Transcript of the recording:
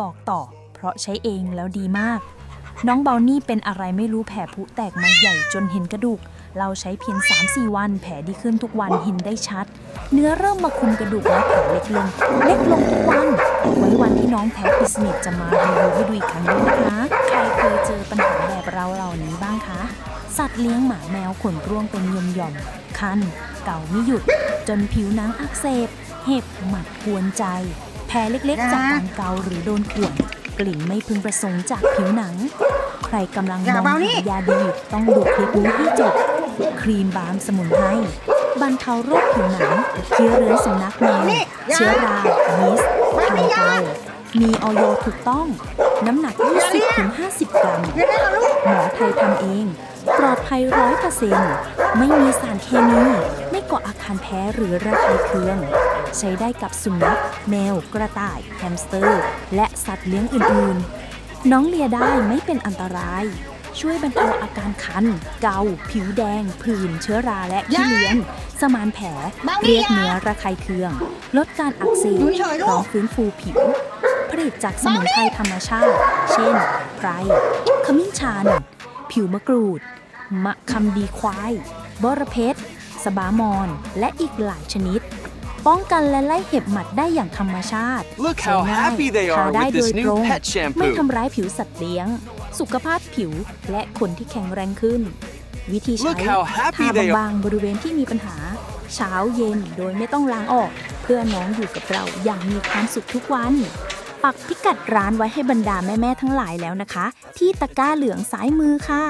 บอกต่อ เพราะใช้เองแล้วดีมาก น้องเบลนี่เป็นอะไรไม่รู้แผลผุแตกมาใหญ่จนเห็นกระดูก เราใช้เพียง 3-4 วัน แผลดีขึ้นทุกวันเห็นได้ชัด เนื้อเริ่มมาคุมกระดูกและแผลเล็กลง เล็กลงทุกวัน ไว้วันที่น้องแพ้พิสนิทจะมารีวิวให้ดูอีกครั้งด้วยนะคะ ใครเคยเจอปัญหาแบบเราเหล่านี้บ้างคะ สัตว์เลี้ยงหมาแมวขนร่วงเป็นยมหย่อมคัน เก่าไม่หยุด จนผิวหนังอักเสบ เห็บหมัดกวนใจ ลเล็กๆ จากการเกาหรือโดนข่วนกลิ่นไม่พึงประสงค์จากผิวหนัง ใครกำลังมองหายาดีต้องดูคลิปนี้ให้จบ ครีมบาล์มสมุนไพรบรรเทาโรคผิวหนังเชื้อเรื้อนสุนัขแมวเชื้อรายีสต์ทางเกามีออยถูกต้อง น้ำหนัก 20-50 กรัมเดี๋ยวได้เหรอลูกหมอไทยทำเอง ปลอดภัยร้อยเปอร์เซ็นต์ไม่มีสารเคมี ไม่ก่ออาการแพ้หรือระคายเคือง ใช้ได้กับสุนัขแมว กระต่าย แฮมสเตอร์ และสัตว์เลี้ยงอื่นๆ น้องเลียได้ไม่เป็นอันตราย ช่วยบรรเทาอาการคัน เกา ผิวแดง ผื่นเชื้อราและขี้เลี้ยง สมานแผล เรียกเนื้อระคายเคือง ลดการอักเสบดูเฉยๆลูกพร้อมฟื้นฟูผิว ผลิตจากสมุนไพรธรรมชาติ เช่น ไพร ขมิ้นชัน ผิวมะกรูด มะคำดีควาย บอระเพ็ดสบามอน และอีกหลายชนิด ป้องกันและไล่เห็บหมัดได้อย่างธรรมชาติ Look ใช้ how ง่าย happy they ทา are ได้ with โด this ย new ตรง pet ไม่ shampoo. ทำร้ายผิวสัตว์เลี้ยง สุขภาพผิวและขนที่แข็งแรงขึ้น วิธีใช้ Look how happy ทา they are บางๆบริเวณที่มีปัญหา เช้าเย็นโดยไม่ต้องล้างออก เพื่อน้องอยู่กับเราอย่างมีความสุขทุกวัน ปักพิกัดร้านไว้ให้บรรดาแม่ ๆ ทั้งหลายแล้วนะคะ ที่ตะกร้าเหลืองซ้ายมือค่ะ